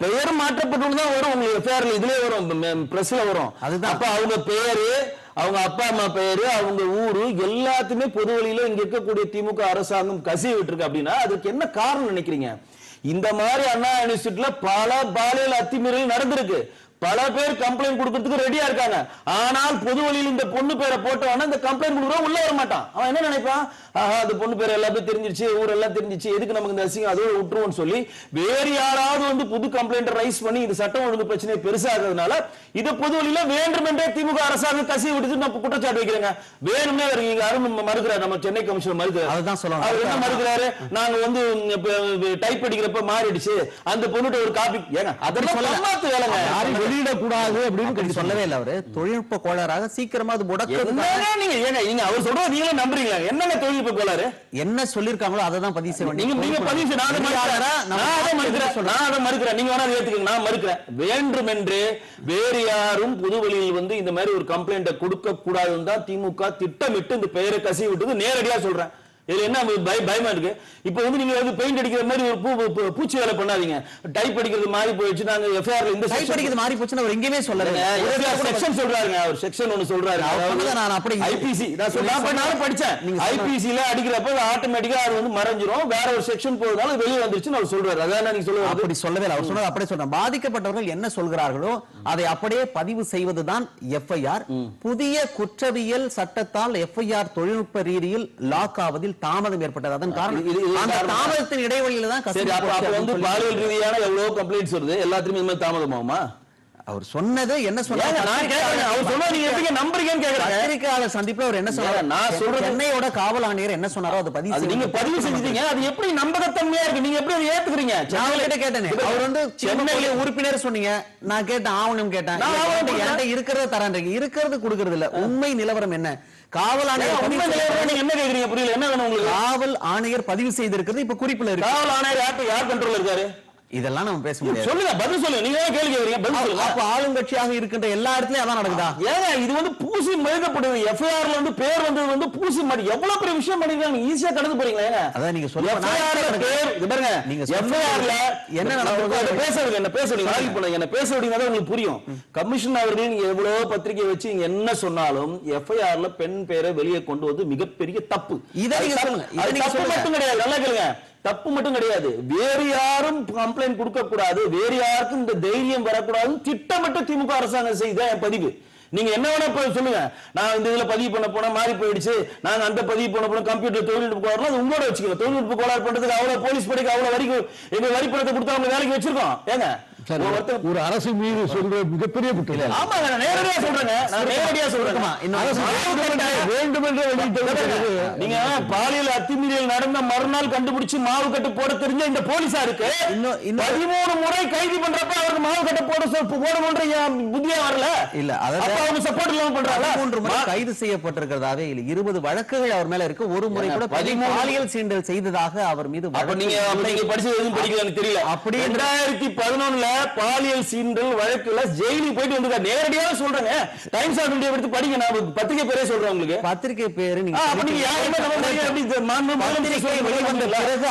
C: பெயர் மாற்றப்பட்டுள்ளது தான் வரும். உங்களுக்கு எஃப்ஐஆர்ல இதுலயே வரும். பிரஸ்ல வரும்.
A: அதுதான்.
C: அப்ப அவங்க பெயரு அவங்க அப்பா அம்மா பெயரு அவங்க ஊரு எல்லாத்தையுமே பொது வழியில இங்க இருக்கக்கூடிய திமுக அரசாங்கம் கசிய விட்டுருக்கு அப்படின்னா அதுக்கு என்ன காரணம் நினைக்கிறீங்க? இந்த மாதிரி அண்ணா யூனிவர்சிட்டியில பல பாலியல் அத்துமீறல் நடந்திருக்கு. பல பேர் கம்ப்ளைண்ட் கொடுக்கறதுக்கு ரெடியா இருக்காங்க. ஆனால் பொது வழியில் இந்த பொண்ணு பேரை போட்டவன இந்த கம்ப்ளைண்ட் கொடுக்குறோம் உள்ள வர மாட்டான். அவன் என்ன நினைப்பான்? ஆஹா அந்த பொண்ணு பேர் எல்லாத்தையும் தெரிஞ்சிருச்சு ஊர் எல்லாம் தெரிஞ்சிச்சு எதுக்கு நமக்கு இந்த அசிங்கம் அதோட விட்டுருவோம்னு சொல்லி வேறு யாராவது வந்து புது கம்ப்ளைண்ட் ரைஸ் பண்ணி இந்த சட்டம் ஒழுங்கு பிரச்சனை பெருசாகிறதுனால இதை பொது வழியில வேண்டுமென்றே திமுக அரசாங்கம் கசி விடுத்து நம்ம குற்றச்சாட்டு வைக்கிறேங்க. வேணும்னே இங்க அருண் மறுக்கிறார் நம்ம சென்னை கமிஷனர் மறுக்கிறார்.
A: அதுதான் சொல்லணும்.
C: அவர் என்ன மறுக்கிறாரு? நாங்க வந்து டைப் அடிக்கிறப்ப மாறிடுச்சு. அந்த பொண்ணுட்ட ஒரு காப்பி ஏங்க அதெல்லாம் வேலைங்க.
B: வெளியிடக்கூடாது அப்படின்னு
A: அப்படி சொல்லவே இல்லை அவரு தொழில்நுட்ப கோளாறாக சீக்கிரமா அது
C: என்னங்க நீங்க ஏங்க நீங்க அவர் சொல்றது நீங்களே நம்புறீங்களா என்னங்க தொழில்நுட்ப கோளாறு
A: என்ன சொல்லிருக்காங்களோ அதை தான் பதிவு செய்ய
C: நீங்க நீங்க பதிவு செய்ய- நான் மறுக்கிறேன். நான் அதை மறுக்கிறேன். நான் அதை மறுக்கிறேன். நீங்க வேணா ஏத்துக்கங்க. நான் மறுக்கிறேன். வேண்டுமென்றே வேறு யாரும் பொதுவெளியில் வந்து இந்த மாதிரி ஒரு கம்ப்ளைண்ட கொடுக்க கூடாதுன்னு தான் திமுக திட்டமிட்டு இந்த பெயரை கசி விட்டது நேரடியா சொல்றேன் இதுல என்ன பய- பயமா இருக்கு? இப்ப வந்து நீங்க வந்து பெயிண்ட் அடிக்கிற மாதிரி ஒரு பூ பூச்சி வேலை பண்ணாதீங்க. டைப் அடிக்கிறது மாறி போயிடுச்சு. நாங்க எஃப்ஐஆர்ல இந்த
A: டைப் அடிக்கிறது மாறி போச்சுன்னு அவர் எங்கேயுமே சொல்லல.
C: செக்ஷன் சொல்றாருங்க. அவர் செக்ஷன் ஒன்னு சொல்றாரு.
A: நான் அப்படி-
C: ஐபிசி நான் சொல்ல நானும் படிச்சேன். ஐபிசில அடிக்கிறப்ப ஆட்டோமேட்டிக்கா அது வந்து மறைஞ்சிரும். வேற ஒரு செக்ஷன் போறதால வெளியே வந்துருச்சுன்னு அவர் சொல்றாரு. அதான் நீங்க சொல்லுவாரு
A: அப்படி சொல்லவே இல்லை. அவர் சொன்னது அப்படியே சொல்றேன். பாதிக்கப்பட்டவர்கள் என்ன சொல்கிறார்களோ அதை அப்படியே பதிவு செய்வதுதான் எஃப்ஐஆர் புதிய குற்றவியல் சட்டத்தால் எஃப்ஐஆர் தொழில்நுட்ப ரீதியில் லாக் ஆவதில் தாமதம் ஏற்பட்டது. அதன் காரணம் அந்த. தாமதத்தின் இடைவெளியில தான்
C: வந்து பாலியல் ரீதியான எவ்வளவு கம்ப்ளைண்ட்ஸ் வருது. எல்லாத்துலயும் இந்த மாதிரி தாமதமாகுமா?
A: அவர் சொன்னது என்ன
C: கேக்குறேன். அவர் சொன்னா நீங்க எப்படி நம்புறீங்கன்னு கேக்குறேன்.
A: பத்திரிகையாளர் சந்திப்புல அவர் என்ன சொன்னார்?
C: நான் சொல்றது-
A: சென்னையோட காவல் ஆணையர் என்ன சொன்னாரோ அதை பதிவு
C: நீங்க பதிவு செஞ்சுட்டீங்க. அது எப்படி நம்பகத்தன்மையா இருக்கு? நீங்க எப்படி அதை ஏத்துக்கிறீங்க?
A: நான் அவர்கிட்ட கேட்டேனே. அவர் வந்து சென்னையில உறுப்பினர் சொன்னீங்க. நான் கேட்டேன் ஆவணம் கேட்டேன். என்கிட்ட இருக்கிறத தரேன் இருக்கிறது கொடுக்கறது இல்ல உண்மை நிலவரம் என்ன? காவல் ஆணையர்
C: உண்மை நீங்க என்ன கேக்குறீங்க? புரியல. என்ன வேணும் உங்களுக்கு?
A: காவல் ஆணையர் பதிவு செய்திருக்கிறது இப்ப குறிப்புல இருக்கு.
C: காவல் ஆணையர் யார் யார் கண்ட்ரோல் இருக்காரு?
A: இதெல்லாம் நம்ம பேச முடியாது.
C: சொல்லுங்க பதில் சொல்லுங்க. நீங்க ஏன் கேள்வி கேக்குறீங்க பதில் சொல்லுங்க.
A: அப்ப ஆளுங்கட்சியாக இருக்கின்ற எல்லா இடத்துலயும் அதான் நடக்குதா?
C: ஏங்க இது வந்து பூசி மெழுகப்படுது எஃப்ஐஆர்ல வந்து பேர் வந்தது வந்து பூசி மாட்டி எவ்வளவு பெரிய விஷயம் பண்ணிருக்காங்க? ஈஸியா கடந்து போறீங்களா ஏங்க?
A: அதான் நீங்க சொல்ல
C: FIR ல பேர் பாருங்க.
A: நீங்க
C: எஃப்ஐஆர்ல
A: என்ன? நடந்தது
C: பேச விடுங்க என்ன பேச விடுங்க நாளைக்கு போல என்ன பேச விடுங்க தான் உங்களுக்கு புரியும். கமிஷன் அவர்கள் நீங்க எவ்வளவு பத்திரிகை வச்சு நீங்க என்ன சொன்னாலும் எஃப்ஐஆர்ல பெண் பேரை வெளியே கொண்டு வந்து மிகப்பெரிய தப்பு.
A: இதை நீங்க சொல்லுங்க.
C: அது தப்பு. மட்டும் கிடையாது. நல்லா கேளுங்க. தப்பு மட்டும் கிடையாது. வேறு யாரும் கம்ப்ளைண்ட் கொடுக்க கூடாது வேறு யாருக்கும் இந்த தைரியம் வரக்கூடாதுன்னு திட்டமிட்டு திமுக அரசாங்கம் செய்த என் பதிவு. நீங்க என்ன வேணா போய் சொல்லுங்க. நான் இந்த இதுல பதிவு பண்ண போனா மாறி போயிடுச்சு. நாங்க அந்த பதிவு பண்ண போனோம் கம்ப்யூட்டர் தொழில்நுட்ப கோளாறு அது உங்களோட வச்சுக்கோங்க. தொழில்நுட்ப கோளாறு பண்றதுக்கு அவ்வளவு போலீஸ் படைக்கு அவ்வளவு வரி எங்க வரி பணத்தை கொடுத்து அவங்க வேலைக்கு வச்சிருக்கோம். ஏங்க? ஒரு
B: அரசு மீது சொல்ற மிகப்பெரிய குற்றம்.
C: ஆமாங்க நான் நேரடியா சொல்றேங்க. நான் நேரடியா சொல்றேன்
A: இன்னும்
B: அரசு வேண்டுமென்றே வெளியிட்டு
C: நீங்க பாலியல் அத்துமீறல் நடந்த மறுநாள் கண்டுபிடிச்சு மாவு கட்டு போட தெரிஞ்ச இந்த போலீசாருக்கு பதிமூணு முறை கைது பண்றப்ப அவருக்கு மாவு கட்டு போட போடணும்ன்ற புத்தியே வரல?
A: இல்ல, அதாவது-
C: அவங்க சப்போர்ட் இல்லாம பண்றாங்க
A: மூன்று முறை கைது செய்யப்பட்டிருக்கிறதாவே இல்லை. இருபது வழக்குகள் அவர் மேல இருக்கு. ஒரு முறை கூட
C: பதிமூணு-
A: பாலியல் சீண்டல் செய்ததாக அவர் மீது
C: நீங்க படிச்சது எதுவும் படிக்கலன்னு தெரியல.
A: அப்படி
C: ரெண்டாயிரத்தி பதினொன்னுல பாலியல் சீண்டல் வழக்குல ஜெயிலுக்கு போயிட்டு வந்திருக்காரு. நேரடியா சொல்றேங்க. டைம்ஸ் ஆஃப் இந்தியா எடுத்து படிங்க. நான் பத்திரிகை பேரே சொல்றேன் உங்களுக்கு.
A: பத்திரிகை பேரு நீங்க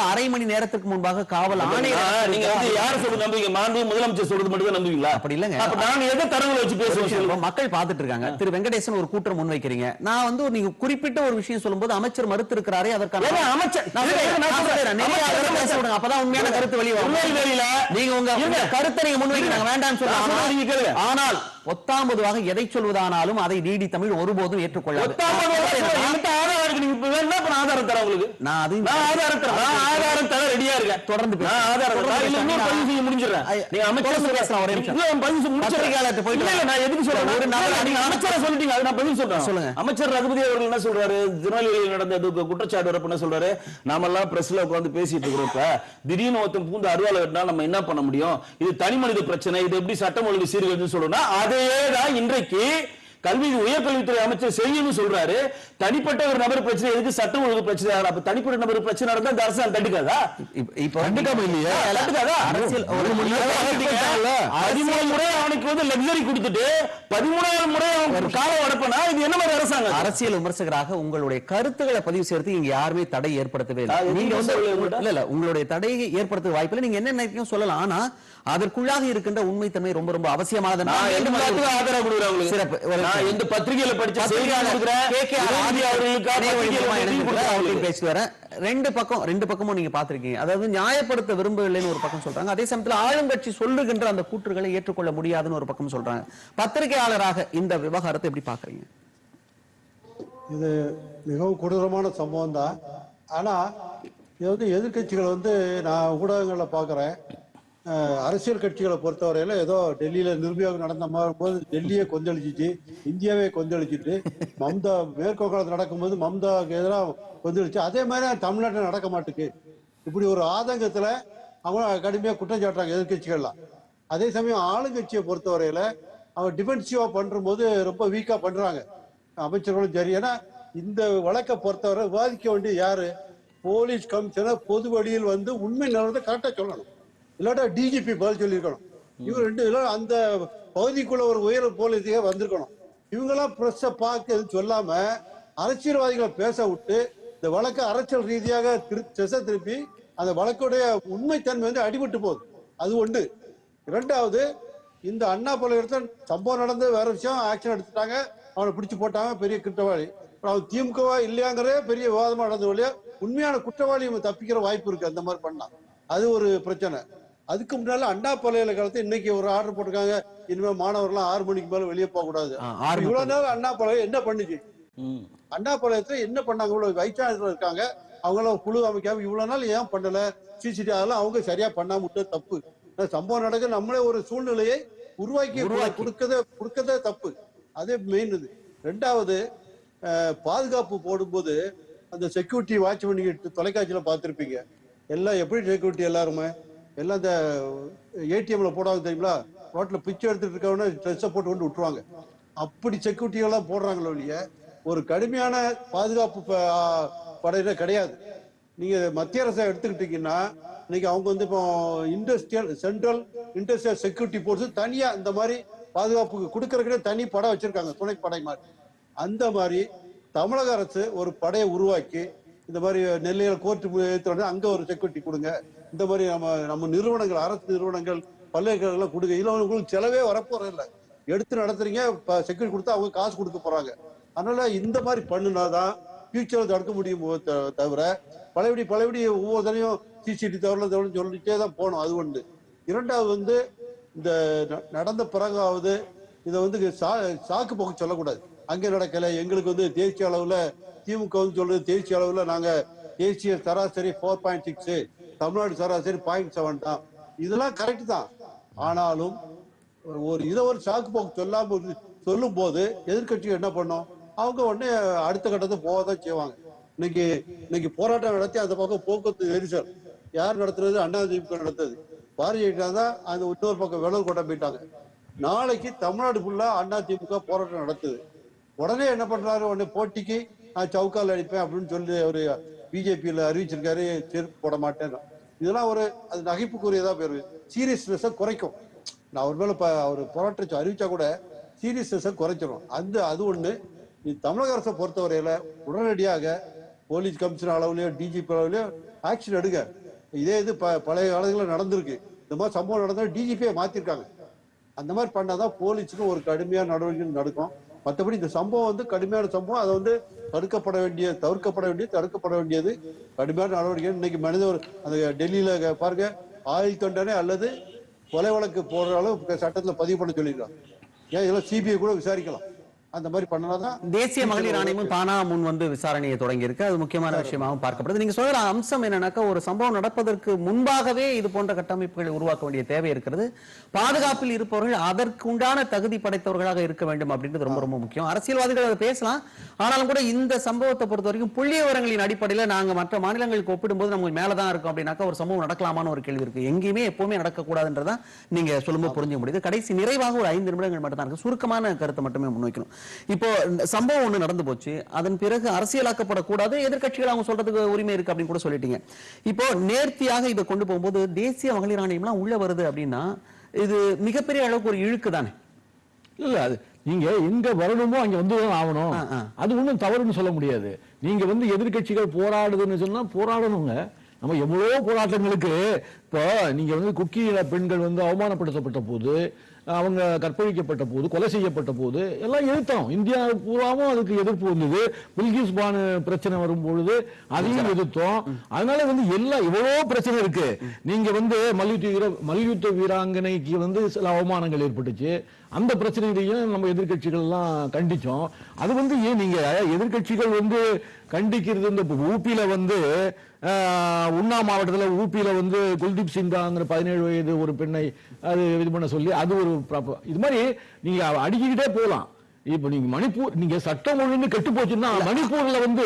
A: அரை மணி நேரத்துக்கு முன்பாக காவல் ஆணையர்
C: நீங்க வந்து யார சொல்றது நம்புவீங்க? மாண்பு முதலமைச்சர் சொல்றது மட்டும் தான் நம்புவீங்களா?
A: அப்படி இல்லைங்க.
C: அப்ப நான் எதை தரவுகளை வச்சு
A: இப்ப மக்கள் பார்த்துட்டு இருக்காங்க. திரு வெங்கடேசன் ஒரு கூட்டம் முன்வைக்கிறீங்க. நான் வந்து நீங்க குறிப்பிட்ட ஒரு விஷயம் சொல்லும்போது அமைச்சர் மறுத்து இருக்கிறாரே அதற்கான
C: அமைச்சர்.
A: அப்பதான் உண்மையான கருத்து வெளியே வரும்.
C: திருநெல்வேலியில
A: நீங்க உங்க
C: இருங்க.
A: கருத்தை நீங்க முன்வைக்க நாங்க வேண்டாம்னு. சொல்லலாம் ஆனால் ஒத்தாம் பொதுவாக எதை சொல்வதானாலும் அதை டிடி தமிழ் ஒருபோதும் ஏற்றுக்கொள்ளாது.
C: ஆதாரம் தரேன் உங்களுக்கு.
A: நான்
C: ஆதாரம் தரேன். ஆதாரம் தர ரெடியா இருக்கேன்.
A: தொடர்ந்து
C: ஆதாரம் முடிஞ்சிடறேன். நீங்க அமைச்சர்
A: பேசலாம், ஒரே நிமிஷம்.
C: பதிவு.
A: பத்திரிகையாளர்கிட்ட போயிட்டு
C: நான் எதுக்கு சொல்றேன்?
A: ஒரு
C: இல்ல, நீங்க அமைச்சரை சொல்லிட்டீங்க. அது நான் பதில் சொல்றேன்.
A: சொல்லுங்க.
C: அமைச்சர் ரகுபதி அவர்கள் என்ன சொல்றாரு? திருநெல்வேலியில் நடந்த குற்றச்சாட்டு வரப்ப என்ன சொல்றாரு? நாமெல்லாம் பிரஸ்ல உட்கார்ந்து பேசிட்டு இருக்கிறோம் இப்ப. திடீர்னு ஒருத்தன் பூந்து அருவாலை வெட்டினா நம்ம என்ன பண்ண முடியும்? இது தனி மனித பிரச்சனை. இது எப்படி சட்டம் ஒழுங்கு சீர்கேடுன்னு சொல்லணும்னா அதே தான் இன்றைக்கு கல்வி உயர்கல்வித்துறை அமைச்சர் செய்யணும் சொல்றாரு. தனிப்பட்ட ஒரு நபர் பிரச்சனை எதுக்கு? சட்டம் ஒழுங்கு பிரச்சனை. அப்ப தனிப்பட்ட நபர் பிரச்சனை நடந்தா இந்த அரசாங்கம் தண்டிக்காதா
A: இப்ப-
B: கண்டிக்காம இல்லையே.
C: தண்டிக்காதா
A: அரசியல்
C: பதிமூணு முறை அவனுக்கு வந்து லக்ஸரி கொடுத்துட்டு பதிமூணாவது முறை அவன் காலம் வடப்பனா இது என்ன மாதிரி அரசாங்கம்?
A: அரசியல் விமர்சகராக உங்களுடைய கருத்துக்களை பதிவு செய்யறதுக்கு இங்க யாருமே தடை ஏற்படுத்தவே இல்லை. நீங்க வந்து. இல்ல இல்ல உங்களுடைய தடையை ஏற்படுத்த வாய்ப்பில்லை நீங்க என்ன நினைக்கும் சொல்லலாம். ஆனா அதற்குள்ளாக இருக்கின்ற உண்மைத்தன்மை ரொம்ப ரொம்ப அவசியமானது
C: நான் எந்த எல்லாத்துக்கும் ஆதரவு கொடுக்குறேன் உங்களுக்கு?
A: சிறப்பு. ஒரு
C: நான் எந்த பத்திரிகையில படிச்ச.
A: பேசிட்டு வரேன். ரெண்டு பக்கம் ரெண்டு பக்கமும் நீங்க பாத்திருக்கீங்க அதாவது நியாயப்படுத்த விரும்பவில்லைன்னு ஒரு பக்கம் சொல்றாங்க. அதே சமயத்துல ஆளுங்கட்சி சொல்லுகின்ற அந்த கூற்றுகளை ஏற்றுக்கொள்ள முடியாதுன்னு ஒரு பக்கம் சொல்றாங்க. பத்திரிகையாளராக இந்த விவகாரத்தை எப்படி பாக்குறீங்க
D: இது மிகவும் கொடூரமான சம்பவம் தான் ஆனால் இது வந்து எதிர்க்கட்சிகள் வந்து நான் ஊடகங்களில் பார்க்குறேன். அரசியல் கட்சிகளை பொறுத்தவரையில ஏதோ டெல்லியில் நிர்வாகம் நடந்த மாதிரி போது டெல்லியை கொந்தளிச்சிச்சு இந்தியாவே கொந்தளிச்சிட்டு மம்தா மேற்கு நடக்கும்போது மம்தாவுக்கு எதிராக கொந்தளிச்சு அதே மாதிரி தமிழ்நாட்டில் நடக்க மாட்டுக்கு. இப்படி ஒரு ஆதங்கத்தில் அவங்க கடுமையாக குற்றம் சாட்டுறாங்க எதிர்க்கட்சிகள்லாம் அதே சமயம் ஆளுங்கட்சியை பொறுத்தவரையில அவங்க டிஃபென்சிவா பண்ணும்போது ரொம்ப வீக்கா பண்றாங்க. அமைச்சர்களும் சரி. ஏன்னா இந்த வழக்கை பொறுத்தவரை விவாதிக்க வேண்டிய யாரு? போலீஸ் கமிஷனர் பொது வழியில் வந்து உண்மை நிலவரத்தை கரெக்டா சொல்லணும். இல்லாட்டா டிஜிபி பதில் சொல்லியிருக்கணும். இவங்க ரெண்டு இல்ல அந்த பகுதிக்குள்ள ஒரு உயர் போலீஸே வந்திருக்கணும். இவங்கெல்லாம் பிரஸ்ஸை பார்க்க சொல்லாம அரசியல்வாதிகளை பேச விட்டு இந்த வழக்கை அரசியல் ரீதியாக திரு திசை திருப்பி அந்த வழக்குடைய உண்மைத்தன்மை வந்து அடிபட்டு போகுது. அது ஒன்று. இரண்டாவது இந்த அண்ணா பல்கலைக்கழகத்தில் சம்பவம் நடந்து வேற விஷயம் ஆக்ஷன் எடுத்துட்டாங்க. அவனை பிடிச்சு போட்டாங்க பெரிய குற்றவாளி. அவன் திமுகவா இல்லையாங்கிறதே பெரிய விவாதமா நடந்த வழியா உண்மையான குற்றவாளி தப்பிக்கிற வாய்ப்பு இருக்கு. அந்த மாதிரி பண்ணா அது ஒரு பிரச்சனை. அதுக்கு முன்னால அண்ணா பல்கலைக்கழகத்தை இன்னைக்கு ஒரு ஆர்டர் போட்டிருக்காங்க. இனிமே மாணவர்லாம் ஆறு மணிக்கு மேல வெளியே போக கூடாது. இவ்வளவு நேரம் அண்ணா பல்கலை என்ன பண்ணுச்சு. அண்ணா பல்கலைக்கழகத்துல என்ன பண்ணாங்க? இவ்வளவு வைச்சாளர்கள் இருக்காங்க. அவங்கள குழு அமைக்காம இவ்வளவு நாள் ஏன் பண்ணல? சிசிடி அதெல்லாம் அவங்க சரியா பண்ணாம விட்டது தப்பு. சம்பவம் நடக்க நம்மளே ஒரு சூழ்நிலையை உருவாக்கி. கொடுக்கதே கொடுக்கதே தப்பு. அதே மெயின் இது. ரெண்டாவது பாதுகாப்பு போடும்போது அந்த செக்யூரிட்டி வாட்ச்மேன் தொலைக்காட்சியில பார்த்திருப்பீங்க. எல்லாம் எப்படி செக்யூரிட்டி எல்லாருமே? எல்லாம் இந்த ஏடிஎம்ல போடுவாங்க தெரியுங்களா? ரோட்ல பிச்சை எடுத்துட்டு இருக்கவன ட்ரெஸ்ஸை போட்டு கொண்டு விட்டுருவாங்க. அப்படி செக்யூரிட்டிகள்லாம் போடுறாங்களோ ஒழிய ஒரு கடுமையான பாதுகாப்பு ப- படையினர் கிடையாது. நீங்க மத்திய அரசை எடுத்துக்கிட்டீங்கன்னா இன்னைக்கு அவங்க வந்து இப்போ industrial central industrial security force தனியா இந்த மாதிரி பாதுகாப்புக்கு கொடுக்கறதுக்கு தனி படை வச்சிருக்காங்க துணை படை மாதிரி. அந்த மாதிரி தமிழக அரசு ஒரு படையை உருவாக்கி இந்த மாதிரி நெல்லையில் கோர்ட்டு அங்க ஒரு செக்யூரிட்டி கொடுங்க. இந்த மாதிரி நம்ம நம்ம நிறுவனங்கள் அரசு நிறுவனங்கள் பல்கலைக்கழகங்கள் கொடுங்க இல்லை உங்களுக்கு செலவே வரப்போறது இல்லை எடுத்து நடத்துறீங்க செக்யூரிட்டி கொடுத்தா அவங்க காசு கொடுக்க போறாங்க. அதனால இந்த மாதிரி பண்ணுனாதான் ஃபியூச்சர்ல தடுக்க முடியும் தவிர பழையபடி பழையபடி ஒவ்வொரு தனியும் சிசிடி தவறுல தவறு சொல்லிட்டே தான் போகணும் அது ஒன்று இரண்டாவது வந்து இந்த ந- நடந்த பிறகாவது இதை வந்து சா- சாக்கு போக்கு சொல்லக்கூடாது. அங்கே நடக்கலை எங்களுக்கு வந்து தேசிய அளவில் திமுக வந்து சொல்றது தேசிய அளவில் நாங்கள் தேசிய சராசரி ஃபோர் பாயிண்ட் சிக்ஸு தமிழ்நாடு சராசரி பாயிண்ட் செவன் தான். இதெல்லாம் கரெக்ட் தான். ஆனாலும் ஒரு- ஒரு இதை ஒரு சாக்கு போக்கு சொல்லாம சொல்லும் போது எதிர்கட்சிகள் என்ன பண்ணும்? அவங்க உடனே அடுத்த கட்டத்தை போக தான் செய்வாங்க. இன்னைக்கு இன்னைக்கு போராட்டம் நடத்தி அந்த பக்கம் போக்குவரத்து நெரிசல். யார் நடத்துறது? அண்ணா திமுக நடத்துது. பாரதிய ஜனதா தான் அந்த இன்னொரு பக்கம் வெள்ளல் கோட்டை போயிட்டாங்க. நாளைக்கு தமிழ்நாடு ஃபுல்லா அண்ணா திமுக போராட்டம் நடத்துது. உடனே என்ன பண்றாரு? உடனே போட்டிக்கு நான் சவுக்கால் அடிப்பேன் அப்படின்னு சொல்லி ஒரு பிஜேபியில அறிவிச்சிருக்காரு. செருப்பு போட மாட்டேன் இதெல்லாம் ஒரு அது நகைப்புக்குரியதா போயிருக்கு சீரியஸ்னஸை குறைக்கும். நான் அவர் மேல ப- அவர் போராட்டம் அறிவிச்சா கூட சீரியஸ்னஸை குறைச்சிடும் அந்த அது ஒண்ணு. தமிழக அரசை பொறுத்தவரையில உடனடியாக போலீஸ் கமிஷனர் அளவுலயோ டிஜிபி அளவுலயோ ஆக்ஷன் எடுங்க. இதே இது ப- பழைய காலங்களில் நடந்திருக்கு. இந்த மாதிரி சம்பவம் நடந்தா டிஜிபியை மாத்திருக்காங்க. அந்த மாதிரி பண்ணாதான் போலீஸுக்கு ஒரு கடுமையான நடவடிக்கை நடக்கும். மற்றபடி இந்த சம்பவம் வந்து கடுமையான சம்பவம். அதை வந்து தடுக்கப்பட வேண்டிய தவிர்க்கப்பட வேண்டியது தடுக்கப்பட வேண்டியது. கடுமையான நடவடிக்கை. இன்னைக்கு மனிதவர் அந்த டெல்லியில பாருங்க ஆயுள் தண்டனை அல்லது கொலை வழக்கு போடுற அளவு சட்டத்தில் பதிவு பண்ண சொல்லியிருக்காங்க. ஏன் இதெல்லாம் சிபிஐ கூட விசாரிக்கலாம். அந்த மாதிரி பண்ணாதான்
A: தேசிய மகளிர் ஆணையமும் தானா முன் வந்து விசாரணையை தொடங்கி இருக்கு அது முக்கியமான விஷயமாகவும் பார்க்கப்படுது. நீங்க சொல்ற அம்சம் என்னன்னாக்கா ஒரு சம்பவம் நடப்பதற்கு முன்பாகவே இது போன்ற கட்டமைப்புகளை உருவாக்க வேண்டிய தேவை இருக்கிறது. பாதுகாப்பில் இருப்பவர்கள் அதற்கு உண்டான தகுதி படைத்தவர்களாக இருக்க வேண்டும் அப்படின்றது ரொம்ப ரொம்ப முக்கியம். அரசியல்வாதிகள் அதை பேசலாம். ஆனாலும் கூட இந்த சம்பவத்தை பொறுத்த வரைக்கும் புள்ளி விவரங்களின் அடிப்படையில நாங்க மற்ற மாநிலங்களுக்கு ஒப்பிடும்போது நமக்கு மேலதான் இருக்கும் அப்படின்னாக்கா ஒரு சம்பவம் நடக்கலாமான்னு ஒரு கேள்வி இருக்கு. எங்கேயுமே எப்பவுமே நடக்கக்கூடாதுன்றதான் நீங்க சொல்லும்போது புரிஞ்சுக்க முடியுது. கடைசி நிறைவாக ஒரு ஐந்து நிமிடங்கள் மட்டும் தான் இருக்கு. சுருக்கமான கருத்தை மட்டுமே முன்வைக்கணும். இப்போ சம்பவம் ஒண்ணு நடந்து போச்சு. அதன் பிறகு அரசியலாக்கப்படக்கூடாது எதிர்க்கட்சிகள் அவங்க சொல்றதுக்கு உரிமை இருக்கு அப்படின்னு கூட சொல்லிட்டீங்க. இப்போ நேர்த்தியாக இதை கொண்டு போகும்போது தேசிய மகளிர் ஆணையம்லாம் உள்ள வருது அப்படின்னா இது மிகப்பெரிய அளவுக்கு ஒரு இழுக்கு தானே?
B: இல்ல அது நீங்க எங்க வரணுமோ அங்க வந்துதான் ஆகணும். அது ஒண்ணும் தவறுன்னு சொல்ல முடியாது. நீங்க வந்து எதிர்க்கட்சிகள் போராடுதுன்னு சொன்னா போராடணுங்க. நம்ம எவ்வளவோ போராட்டங்களுக்கு இப்போ நீங்க வந்து குக்கியில பெண்கள் வந்து அவமானப்படுத்தப்பட்ட போது அவங்க கற்பழிக்கப்பட்ட போது கொலை செய்யப்பட்ட போது எல்லாம் எதிர்த்தோம் இந்தியா பூராவும் அதுக்கு எதிர்ப்பு வந்தது பில்கிஸ் பானு பிரச்சனை வரும்பொழுது அதையும் எதிர்த்தோம். அதனால வந்து எல்லாம் எவ்வளவோ பிரச்சனை இருக்கு. நீங்க வந்து மல்யுத்த வீர மல்யுத்த வீராங்கனைக்கு வந்து சில அவமானங்கள் ஏற்பட்டுச்சு. அந்த பிரச்சனைகளையும் நம்ம எதிர்க்கட்சிகள் எல்லாம் கண்டிச்சோம். அது வந்து ஏன் நீங்க எதிர்க்கட்சிகள் வந்து கண்டிக்கிறது இந்த ஊப்பியில வந்து உண்ணா மாவட்டத்தில் ஊபியில் வந்து குல்தீப் சிங்காங்கிற பதினேழு வயது ஒரு பெண்ணை அது இது பண்ண சொல்லி அது ஒரு ப்ராப்பர் இது மாதிரி நீங்கள் அடிக்கிட்டே போகலாம். இப்ப நீங்க மணிப்பூர் நீங்க சட்டம் ஒழுங்கு கெட்டு போச்சுன்னா மணிப்பூர்ல வந்து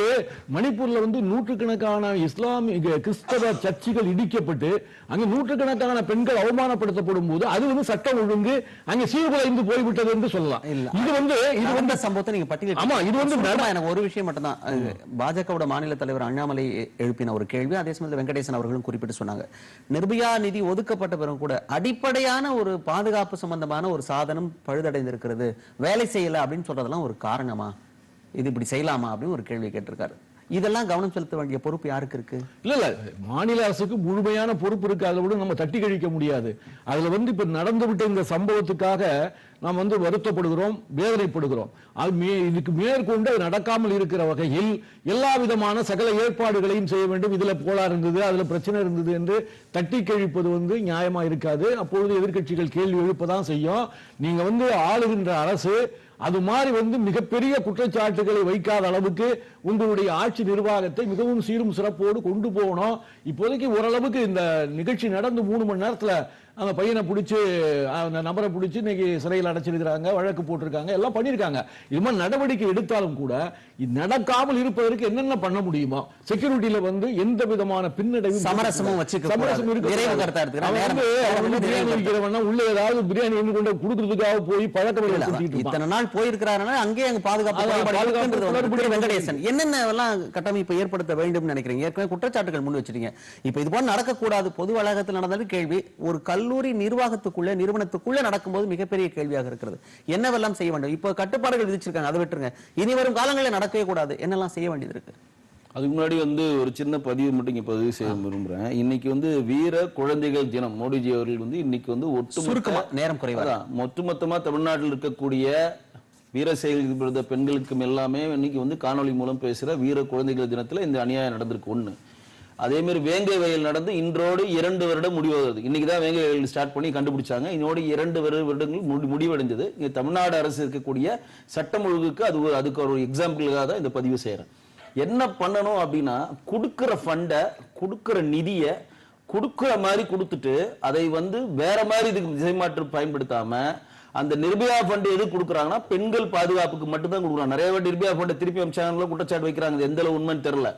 B: மணிப்பூர்ல வந்து நூற்றுக்கணக்கான இஸ்லாமிய கிறிஸ்தவ சர்ச்சுகள் இடிக்கப்பட்டு அங்க நூற்றுக்கணக்கான பெண்கள் அவமானப்படுத்தப்படும் போது அது வந்து சட்டம் ஒழுங்கு அங்க சீர்குலைந்து போய்விட்டது என்று சொல்லலாம்.
A: இல்ல.
B: இது வந்து இது வந்து
A: சம்பவத்தை நீங்க பட்டியலிட்டு
B: ஆமா, இது வந்து
A: எனக்கு ஒரு விஷயம் மட்டும்தான். அது பாஜகவோட மாநில தலைவர் அண்ணாமலை எழுப்பின ஒரு கேள்வி அதே சமயத்தில் வெங்கடேசன் அவர்களும் குறிப்பிட்டு சொன்னாங்க. நிர்பயா நிதி ஒதுக்கப்பட்ட பிறகு கூட அடிப்படையான ஒரு பாதுகாப்பு சம்பந்தமான ஒரு சாதனம் பழுதடைந்திருக்கிறது. வேலை செய்யல அப்படின்னு சொல்றதெல்லாம் ஒரு காரணமா? இது இப்படி செய்யலாமா? அப்படின்னு ஒரு கேள்வி கேட்டிருக்காரு. இதெல்லாம் கவனம் செலுத்த வேண்டிய பொறுப்பு யாருக்கு இருக்கு?
B: இல்ல இல்ல. மாநில அரசுக்கு முழுமையான பொறுப்பு இருக்கு. அதை விட நம்ம தட்டி கழிக்க முடியாது. அதுல வந்து இப்ப நடந்துவிட்ட இந்த சம்பவத்துக்காக நாம் வந்து வருத்தப்படுகிறோம் வேதனைப்படுகிறோம். அது மே இதுக்கு மேற்கொண்டு அது நடக்காமல் இருக்கிற வகையில் எல்லா விதமான சகல ஏற்பாடுகளையும் செய்ய வேண்டும். இதுல போலா இருந்தது அதுல பிரச்சனை இருந்தது என்று தட்டி கழிப்பது வந்து நியாயமா இருக்காது. அப்பொழுது எதிர்க்கட்சிகள் கேள்வி எழுப்பதான் செய்யும். நீங்க வந்து ஆளுகின்ற அரசு அது மாதிரி வந்து மிகப்பெரிய குற்றச்சாட்டுகளை வைக்காத அளவுக்கு உங்களுடைய ஆட்சி நிர்வாகத்தை மிகவும் சீரும் சிறப்போடு கொண்டு போகணும். இப்போதைக்கு ஓரளவுக்கு இந்த நிகழ்ச்சி நடந்து மூணு மணி நேரத்துல அந்த பையனை பிடிச்சி அந்த நபரை பிடிச்சி இன்னைக்கு சிறையில் அடைச்சிருக்கிறாங்க வழக்கு போட்டிருக்காங்க எல்லாம் பண்ணியிருக்காங்க இது மாதிரி நடவடிக்கை எடுத்தாலும் கூட நடக்காமல் இருப்பதற்கு என்னென்ன பண்ண முடியுமோ செக்யூரிட்டியில வந்து எந்த விதமான பின்னடைவும்
A: சமரசமும் வச்சுக்க
B: சமரசம்
A: கூடாது.
B: இருக்க
A: நிறைவு
B: கூடாது.
A: கருத்தா எடுத்துக்கிறேன்.
B: அவன்
A: நேரம்
B: வந்து அவன் வந்து
A: நேரம்
B: பிரியாணி
A: நிறைவு
B: விற்கிறவன்னா உள்ள ஏதாவது பிரியாணி கொண்டு கொடுக்கறதுக்காக போய் பழக்க
A: இல்ல,
B: வழியில்
A: அதான்.
B: சுத்திட்டு இருப்பான்.
A: இத்தனை நாள் போயிருக்கிறாருன்னா அங்கேயே அங்க பாதுகாப்பு வெங்கடேசன் என்னென்ன எல்லாம் கட்டமைப்பு ஏற்படுத்த வேண்டும் நினைக்கிறீங்க ஏற்கனவே குற்றச்சாட்டுகள் முன் வச்சிட்டீங்க இப்ப இது போல நடக்கக்கூடாது பொது வளாகத்தில் நடந்தாலும் கேள்வி ஒரு கல்லூரி நிர்வாகத்துக்குள்ள நிறுவனத்துக்குள்ள நடக்கும்போது மிகப்பெரிய கேள்வியாக இருக்கிறது. என்னவெல்லாம் செய்ய வேண்டும்? இப்போ கட்டுப்பாடுகள் விதிச்சிருக்காங்க அதை விட்டுருங்க. இனி வரும் காலங்களில் நடக்கவே கூடாது. என்னெல்லாம் செய்ய வேண்டியது இருக்கு?
C: அதுக்கு முன்னாடி வந்து ஒரு சின்ன பதிவு மட்டும் இங்க பதிவு செய்ய விரும்புறேன். இன்னைக்கு வந்து வீர குழந்தைகள் தினம். மோடிஜி அவர்கள் வந்து இன்னைக்கு வந்து ஒட்டுமொத்த
A: நேரம் குறைவா
C: அதான், ஒட்டுமொத்தமா தமிழ்நாட்டில் இருக்கக்கூடிய வீர செயல் பெண்களுக்கும் எல்லாமே இன்னைக்கு வந்து காணொளி மூலம் பேசுற வீர குழந்தைகள் தினத்துல இந்த அநியாயம் நடந்திருக்கு. ஒண்ணு. அதேமாரி வேங்கை வயல் நடந்து இன்றோடு இரண்டு வருடம் முடிவது இன்னைக்கு தான் வேங்கை வயல் ஸ்டார்ட் பண்ணி கண்டுபிடிச்சாங்க. இதோடு இரண்டு வருடங்கள் முடி- முடிவடைந்தது இங்கே தமிழ்நாடு அரசு இருக்கக்கூடிய சட்டம் ஒழுங்குக்கு அது ஒரு அதுக்கு ஒரு எக்ஸாம்பிளுக்காக தான் இந்த பதிவு செய்கிறேன் என்ன பண்ணணும் அப்படின்னா கொடுக்குற ஃபண்டை கொடுக்குற நிதியை கொடுக்குற மாதிரி கொடுத்துட்டு அதை வந்து வேற மாதிரி இதுக்கு திசை மாற்று அந்த நிர்பயா ஃபண்ட் எது கொடுக்குறாங்கன்னா பெண்கள் பாதுகாப்புக்கு மட்டும்தான் கொடுக்குறாங்க. நிறைய நிர்பயா ஃபண்டை திருப்பி அமைச்சாங்களோ குற்றச்சாட்டு வைக்கிறாங்க. எந்த அளவு உண்மைன்னு தெரியல.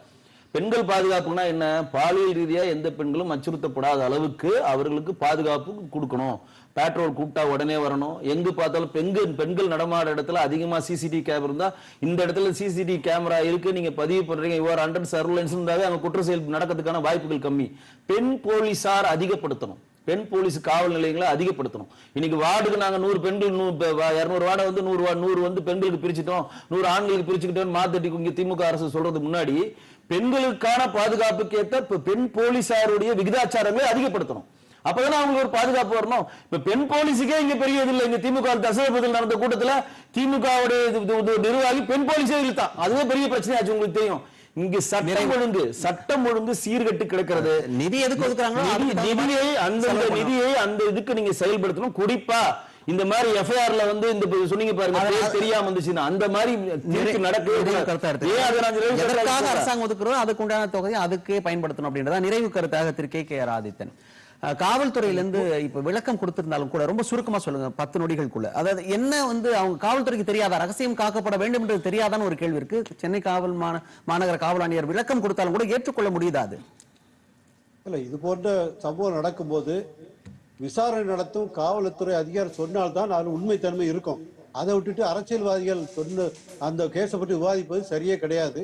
C: பெண்கள் பாதுகாப்புனா என்ன? பாலியல் ரீதியா எந்த பெண்களும் அச்சுறுத்தப்படாத அளவுக்கு அவர்களுக்கு பாதுகாப்பு கொடுக்கணும். பேட்ரோல் கூப்பிட்டா உடனே வரணும். எங்கு பார்த்தாலும் பெண்கள் பெண்கள் நடமாட இடத்துல அதிகமா சிசிடிவி கேமரா இருந்தா இந்த இடத்துல சிசிடிவி கேமரா இருக்கு. நீங்க பதிவு பண்றீங்க. இவ்வாறு அண்டர் சர்வலன்ஸ் இருந்தாவே அங்க குற்ற செயல் நடக்கிறதுக்கான வாய்ப்புகள் கம்மி. பெண் போலீசார் அதிகப்படுத்தணும். பெண் போலீஸ் காவல் நிலையங்களை அதிகப்படுத்தணும். இன்னைக்கு வார்டுக்கு நாங்க நூறு பெண்கள் நூ- இரநூறு வார்டை வந்து நூறு நூறு வந்து பெண்களுக்கு பிரிச்சுட்டோம். நூறு ஆண்களுக்கு பிரிச்சுக்கிட்டோம் மாத்தட்டி இங்க திமுக அரசு சொல்றதுக்கு முன்னாடி பெண்களுக்கான பாதுகாப்புக்கு இப்ப பெண் போலீசாருடைய விகிதாச்சாரங்களை அதிகப்படுத்தணும். அப்பதானே அவங்களுக்கு ஒரு பாதுகாப்பு வரணும். இப்ப பெண் போலீஸுக்கே இங்க பெரிய இது இல்லை. இங்க திமுக தசரபதியில் நடந்த கூட்டத்துல திமுகவுடைய நிர்வாகி பெண் போலீஸே இழுத்தான் அதுவே பெரிய பிரச்சனையாச்சு உங்களுக்கு தெரியும். இங்க சட்டம் ஒழுங்கு சட்டம் ஒழுங்கு சீர்கெட்டு கிடக்கிறது.
A: நிதி எதுக்கு மாதிரி
C: நிதியை
A: பண்ணணும்.
C: நிதியை அந்த இதுக்கு நீங்க செயல்படுத்தணும். குறிப்பா இந்த மாதிரி எஃப்ஐஆர்ல வந்து இந்த சொன்னீங்க பாருங்க தெரியாம வந்துச்சுன்னா அந்த மாதிரி
A: எதற்காக? அரசாங்கம் ஒதுக்குறோம்? அதுக்கு உண்டான தொகையை அதுக்கே பயன்படுத்தணும் அப்படின்றதா நிறைவு கருத்தாக திரு கே கே ஆதித்தன். காவல்துறையிலிருந்து இப்ப விளக்கம் கொடுத்திருந்தாலும் கூட ரொம்ப சுருக்கமா சொல்லுங்க பத்து நொடிகளுக்குள்ள. அதாவது என்ன வந்து அவங்க காவல்துறைக்கு தெரியாதா? ரகசியம் காக்கப்பட வேண்டும் என்று தெரியாதான்னு ஒரு கேள்வி இருக்கு. சென்னை காவல் மாநகர காவல் ஆணையர் விளக்கம் கொடுத்தாலும் கூட ஏற்றுக்கொள்ள முடியுதா அது?
D: இல்ல இது போன்ற சம்பவம் நடக்கும்போது விசாரணை நடத்தும் காவல்துறை அதிகாரி சொன்னால்தான் அது உண்மைத்தன்மை இருக்கும். அதை விட்டுட்டு அரசியல்வாதிகள் சொன்ன அந்த கேஸை பற்றி விவாதிப்பது சரியே கிடையாது.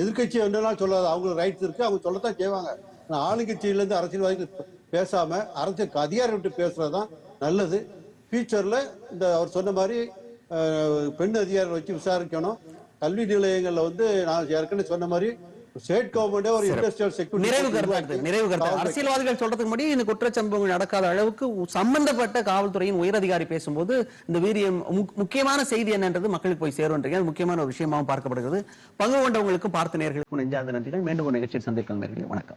D: எதிர்கட்சி என்னெல்லாம் சொல்லாது. அவங்களுக்கு ரைட்ஸ் இருக்கு. அவங்க சொல்லத்தான் செய்வாங்க. ஆனா ஆளுங்கட்சியில அரசியல்வாதிகள் பேசாம அரசியல் அதிகாரி விட்டு பேசுறதுதான் நல்லது. ஃபியூச்சர்ல இந்த அவர் சொன்ன மாதிரி பெண் அதிகாரிகள் வச்சு விசாரிக்கணும். கல்வி நிலையங்களில் வந்து நான் ஏற்கனவே சொன்ன மாதிரி ஸ்டேட் கவர்மெண்டே ஒரு இண்டஸ்ட்ரியல் செக்யூரிட்டி
A: நிறைவு கருத்து நிறைவு கருத்து அரசியல்வாதிகள் சொல்றதுக்கு முன்னாடி இந்த குற்றச்சம்பவங்கள் நடக்காத அளவுக்கு சம்பந்தப்பட்ட காவல்துறையின் உயரதிகாரி பேசும்போது இந்த வீரியம் முக்- முக்கியமான செய்தி என்னன்றது மக்களுக்கு போய் சேரும்ன்றீங்க அது முக்கியமான ஒரு விஷயமாவும் பார்க்கப்படுகிறது. பங்கு கொண்டவங்களுக்கும் பார்த்த நேர்களுக்கும் நெஞ்சார்ந்த நன்றிகள். மீண்டும் ஒரு நிகழ்ச்சியில் சந்திக்கும் நேர்களே. வணக்கம்.